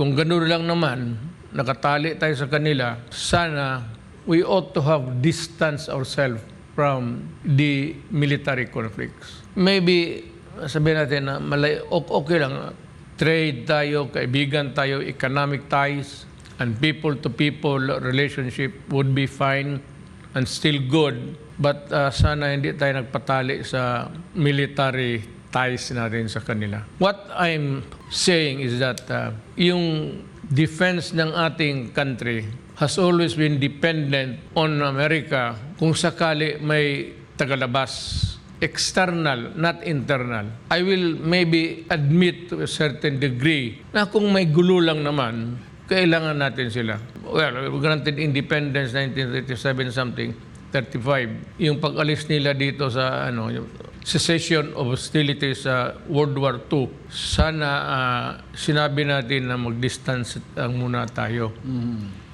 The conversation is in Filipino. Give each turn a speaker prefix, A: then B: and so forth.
A: kung gano'n lang naman, nakatali tayo sa kanila, sana we ought to have distance ourselves from the military conflicts. Maybe, sabihin natin na malay, okay lang, trade tayo, kaibigan tayo, economic ties, and people-to-people relationship would be fine and still good. But uh, sana hindi tayo nagpatali sa military ties natin sa kanila. What I'm saying is that uh, yung defense ng ating country has always been dependent on America kung sakali may tagalabas external, not internal. I will maybe admit to a certain degree na kung may gulo lang naman, kailangan natin sila. Well, granted independence 1937 something, 35. Yung pag-alis nila dito sa ano, cessation of hostilities sa World War II, sana ah, sinabi natin na mag-distance lang muna tayo.